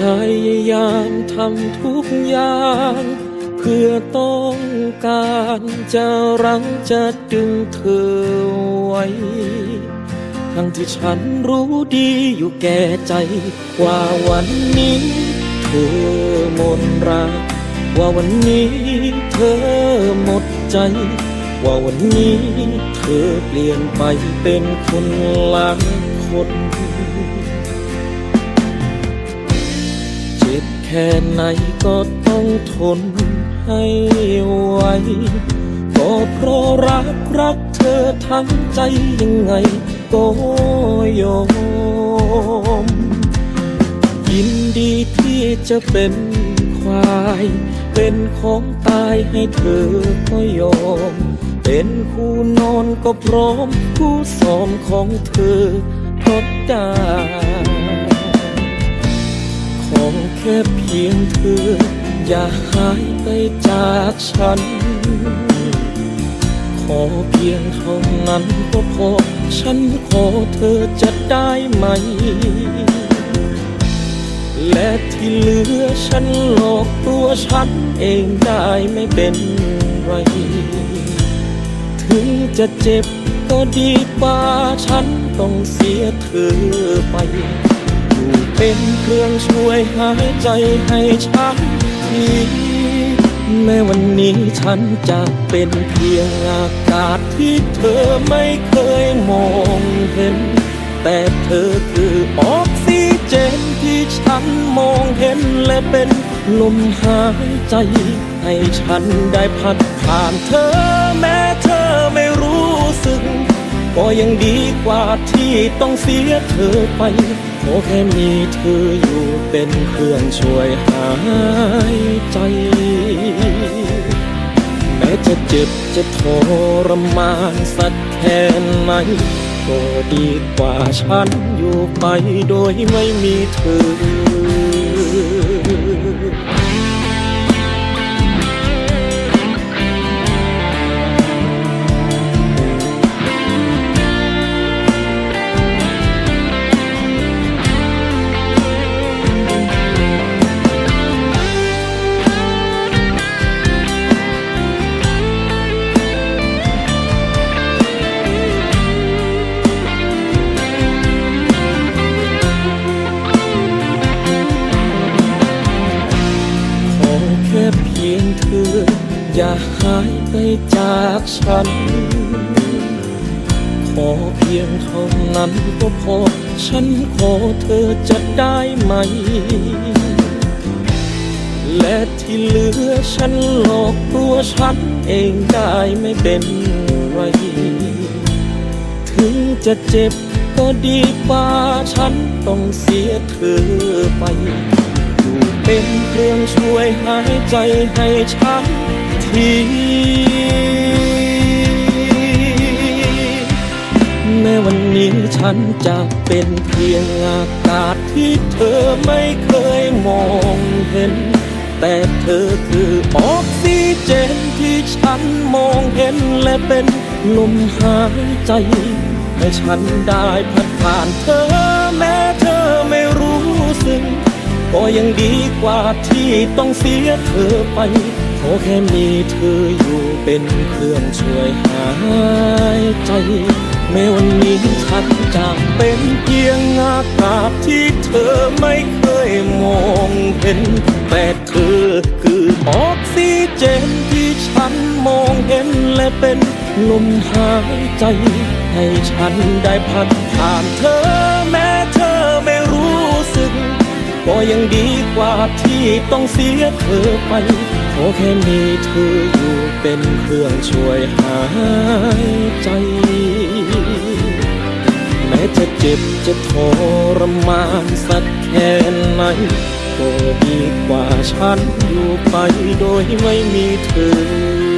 พยายามทำทุกอย่าง เพื่อต้องการจะรั้งจะดึงเธอไว้ ทั้งที่ฉันรู้ดีอยู่แก่ใจ ว่าวันนี้ เธอหมดรัก ว่าวันนี้เธอหมดใจ ว่าวันนี้เธอเปลี่ยนไปเป็นคนละคน ค่ไหนก็ต้องทนให้ไหวก็เพราะรักรักเธอทั้งใจยังไงก็ยอม ยินดีที่จะเป็นควาย เป็นของตายให้เธอก็ยอม เป็นคู่นอนก็พร้อมคู่สอมของเธอก็ได้ แค่เพียงเธอ อย่าหายไปจากฉัน ขอเพียงเท่านั้นก็พอ ฉันขอเธอจะได้ไหม และที่เหลือฉันหลอกตัวฉันเองได้ไม่เป็นไร ถึงจะเจ็บก็ดีกว่าฉันต้องเสียเธอไป เป็นเครื่องช่วยหายใจให้ฉันทีแม้วันนี้ฉันจะเป็นเพียงอากาศที่เธอไม่เคยมองเห็น แต่เธอคือออกซิเจนที่ฉันมองเห็นและเป็นลมหายใจ ให้ฉันได้พัดผ่านเธอแม้เธอไม่รู้สึก ก็ยังดีกว่าที่ต้องเสียเธอไปขอแค่มีเธออยู่เป็นเครื่องช่วยหายใจ แม้จะเจ็บจะทรมานสักแค่ไหนก็ดีกว่าฉันอยู่ไปโดยไม่มีเธอ กฉัน ขอเพียงเท่านั้นก็พอ ฉันขอเธอจะได้ไหม และที่เหลือฉันหลอกตัวฉันเองได้ไม่เป็นไร ถึงจะเจ็บก็ดีกว่าฉันต้องเสียเธอไปอยู่เป็นเครื่องช่วยหายใจให้ฉันที ฉันจะเป็นเพียงอากาศที่เธอไม่เคยมองเห็น แต่เธอคือออกซิเจนที่ฉันมองเห็นและเป็นลมหายใจให้ฉันได้พัดผ่านเธอแม้เธอไม่รู้สึกก็ยังดีกว่าที่ต้องเสียเธอไป ขอแค่มีเธออยู่เป็นเครื่องช่วยหายใจ แม้วันนี้ฉันจะเป็นเพียงอากาศที่เธอไม่เคยมองเห็น แต่เธอคือออกซิเจนที่ฉันมองเห็นและเป็นลมหายใจ ให้ฉันได้พัดผ่านเธอแม้เธอไม่รู้สึก ก็ยังดีกว่าที่ต้องเสียเธอไป ขอแค่มีเธออยู่เป็นเครื่องช่วยหายใจ แม้จะเจ็บจะทรมานสักแค่ไหนก็ดีกว่าฉันอยู่ไปโดยไม่มีเธอ